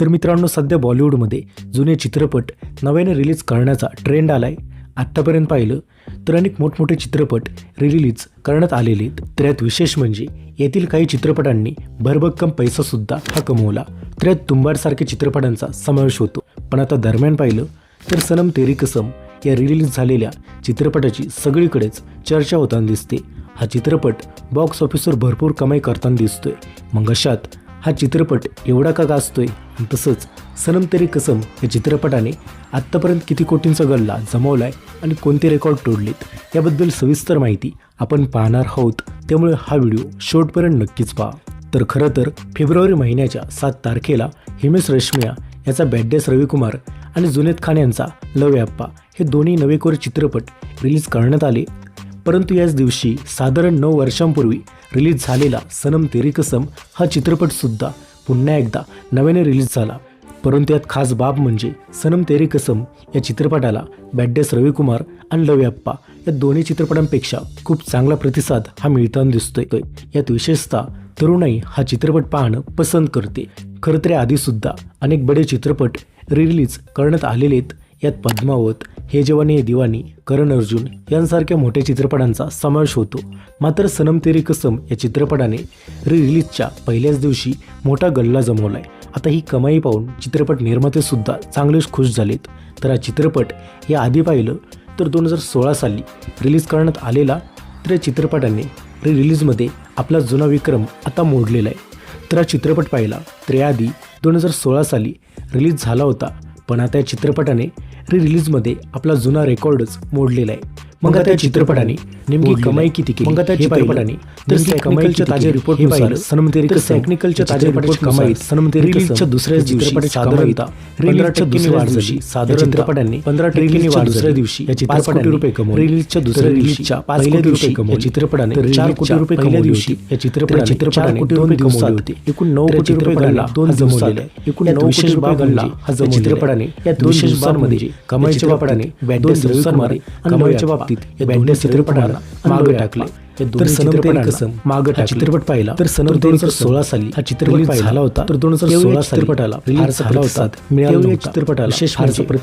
तर मित्रांनो सध्या बॉलिवूडमध्ये जुने चित्रपट नव्याने रिलीज करण्याचा ट्रेंड आला आहे आत्तापर्यंत पाहिलं तर अनेक मोठमोठे चित्रपट रिलीज करण्यात आलेले आहेत. तर यात विशेष म्हणजे येथील काही चित्रपटांनी भरभक्कम पैसासुद्धा हा कमवला. तर यात तुंबाडसारख्या चित्रपटांचा समावेश होतो. पण आता दरम्यान पाहिलं तर सनम तेरी कसम या रिलीज झालेल्या चित्रपटाची सगळीकडेच चर्चा होताना दिसते. हा चित्रपट बॉक्स ऑफिसवर भरपूर कमाई करताना दिसतोय. मग अशात हा चित्रपट एवढा का गाजतोय? तसंच सनम तेरी कसम या चित्रपटाने आत्तापर्यंत किती कोटींचा गल्ला जमवलाय आणि कोणते रेकॉर्ड तोडलेत याबद्दल सविस्तर माहिती आपण पाहणार आहोत. त्यामुळे हा व्हिडिओ शेवटपर्यंत नक्कीच पहा. तर खरं तर फेब्रुवारी महिन्याच्या सात तारखेला हिमेश रेशमिया याचा बॅडेस रविकुमार आणि जुनेद खान यांचा लव याप्पा हे दोन्ही नवेकोर चित्रपट रिलीज करण्यात आले. परंतु याच दिवशी साधारण नऊ वर्षांपूर्वी रिलीज झालेला सनम तेरी कसम हा चित्रपटसुद्धा पुन्हा एकदा नव्याने रिलीज झाला. परंतु यात खास बाब म्हणजे सनम तेरी कसम या चित्रपटाला बॅड्डेस रविकुमार आणि लव्याप्पा या दोन्ही चित्रपटांपेक्षा खूप चांगला प्रतिसाद हा मिळताना दिसतोय. यात विशेषतः तरुणाई हा चित्रपट पाहणं पसंत करते. खरं तर आधीसुद्धा अनेक बडे चित्रपट रिलीज करण्यात आलेले आहेत. यात पद्मावत हे जवानी हे दिवानी करण अर्जुन यांसारख्या मोठ्या चित्रपटांचा समावेश होतो. मात्र सनम तेरी कसम या चित्रपटाने री रिलीजच्या पहिल्याच दिवशी मोठा गल्ला जमवलाय. आता ही कमाई पाहून चित्रपट निर्माते सुद्धा चांगलेच खुश झालेत. तर हा चित्रपट या आधी पाहिलं तर दोन हजार सोळा साली रिलीज करण्यात आलेला तर या चित्रपटाने री रिलीजमध्ये आपला जुना विक्रम आता मोडलेला आहे. तर हा चित्रपट पाहिला तर याआधी दोन हजार सोळा साली रिलीज झाला होता. पण आता या चित्रपटाने री रिलीजमध्ये आपला जुना रेकॉर्डच मोडलेला आहे. मग आता चित्रपटाने नेमकी कमाई किती केली? मग आता चित्रपटाने तर कमाईच्या ताज्या रिपोर्टनुसार सनम तेरी टेक्निकलच्या ताज्या रिपोर्ट कमाईत सनम तेरी रिलीजच्या दुसऱ्या दिवशी साधारणतः रिलीजच्या दुसऱ्या दिवशी साधारण चित्रपटांनी पंधरा टक्के वाढ दुसऱ्या दिवशी या चित्रपटाने रुपये कमवले. रिलीजच्या दुसऱ्या रिलीजच्या पाच कोटी रुपये कमवले. चित्रपटाने चार कोटी रुपये कमवले दिवशी या चित्रपटाने चित्रपटाने कोटी रुपये कमवले होते. एकूण नऊ कोटी रुपये गल्ला दोन जमवलेले एकूण नऊ कोटी रुपये गल्ला हा जमवलेला चित्रपटाने या दोन दिवसांमध्ये कमाईच्या बाबतीत दोन दिवसांमध्ये कमाईच्या बाबतीत बाबतीत या दोन्ही चित्रपटाला मागे टाकले. सनम कसम मागे चित्रपट पाहिला. तर सनम दोन हजार सोळा साली हा चित्रपट झाला होता. तर दोन हजार सोळा चित्रपटाला झाला होता. मिळाला चित्रपटाला. विशेष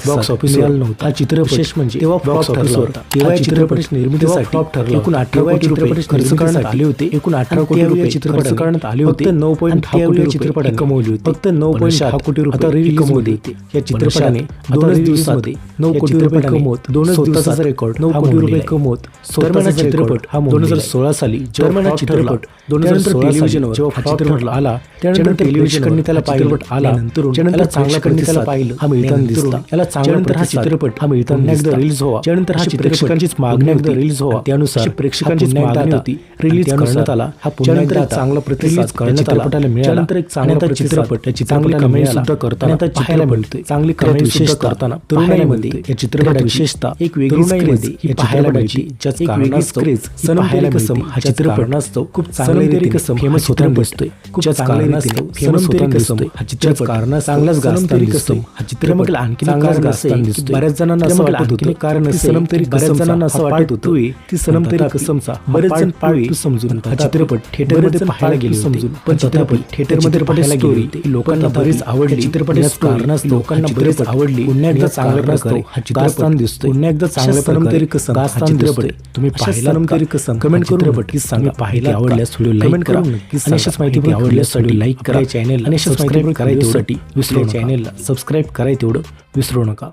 बॉक्स ऑफिस मिळाला नव्हता. हा चित्रपट विशेष म्हणजे तेव्हा बॉक्स ऑफिस होता. तेव्हा चित्रपट निर्मितीसाठी फ्लॉप ठरला एकूण अठरा कोटी रुपये खर्च करण्यात आले होते. एकूण अठरा कोटी रुपये चित्रपट करण्यात आले होते. नऊ पॉईंट दहा कोटी चित्रपट कमवले होते. फक्त नऊ पॉईंट दहा कोटी रुपये रिलीज कमवले होते. या चित्रपटाने दोनच दिवसामध्ये नऊ कोटी रुपये कमवत दोनच दिवसाचा रेकॉर्ड नऊ कोटी रुपये कमवत. स्वतःचा चित्रपट हा दोन हजार सोळा साली दरम्यान हा चित्रपट दोन हजार सोळा जेव्हा चित्रपट आला त्यानंतर टेलिव्हिजनकडे त्याला पाहिलं आला नंतर त्याला चांगल्याकडे त्याला पाहिलं हा मिळताना दिसला. त्याला चांगल्यानंतर हा चित्रपट हा मिळताना एकदा रिलीज व्हावा. त्यानंतर हा प्रेक्षकांचीच मागणी एकदा रिलीज व्हावा. त्यानुसार प्रेक्षकांचीच मागणी होती. रिलीज करण्यात आला. हा पुन्हा एकदा चांगला प्रतिसाद करण्यात आला. चित्रपटाला मिळाला. नंतर एक चांगला चित्रपट त्याची चांगली कमाई सुद्धा करताना पाहायला मिळते. चांगली कमाई सुद्धा करताना तरुणाईमध्ये या चित्रपटात विशेषतः एक वेगळी तरुणाईमध्ये ही पाहायला मिळते ज्याच कारणास्तव सनम पाहायला कसम हा चित्रपट नसतो खूप चांगले कसम फेमस होताना दिसतोय. खूप फेमस होताना दिसतोय. हा चित्रपट कारण चांगलाच दिसतोय. हा चित्रपट आणखी कारण गाजताना दिसतोय. बऱ्याच जणांना असं वाटत होतं. कारण सनम तरी बऱ्याच जणांना असं वाटत होतं. ती सनम तरी कसमचा. बरेच जण पाळी समजून हा चित्रपट थिएटरमध्ये पाहायला गेले समजून. पण चित्रपट थिएटरमध्ये पाहायला गेली लोकांना बरीच आवडली. चित्रपट कारणास्तव लोकांना बरेच आवडली. पुन्हा एकदा चांगल्या प्रकारे हा चित्रपट दिसतोय पुन्हा एकदा चांगल्या सनम तरी कसम हा चित्रपट तुम्ही पाहिला कसम कमेंट करून नक्की सांगा. पाहिला आवडल्यास व्हिडिओ लाईक करा. आणि अशाच माहिती आवडल्यास व्हिडिओ लाईक करा. चॅनल आणि अशाच माहिती तेवढं विसरू चॅनलला सबस्क्राईब तेवढं विसरू नका.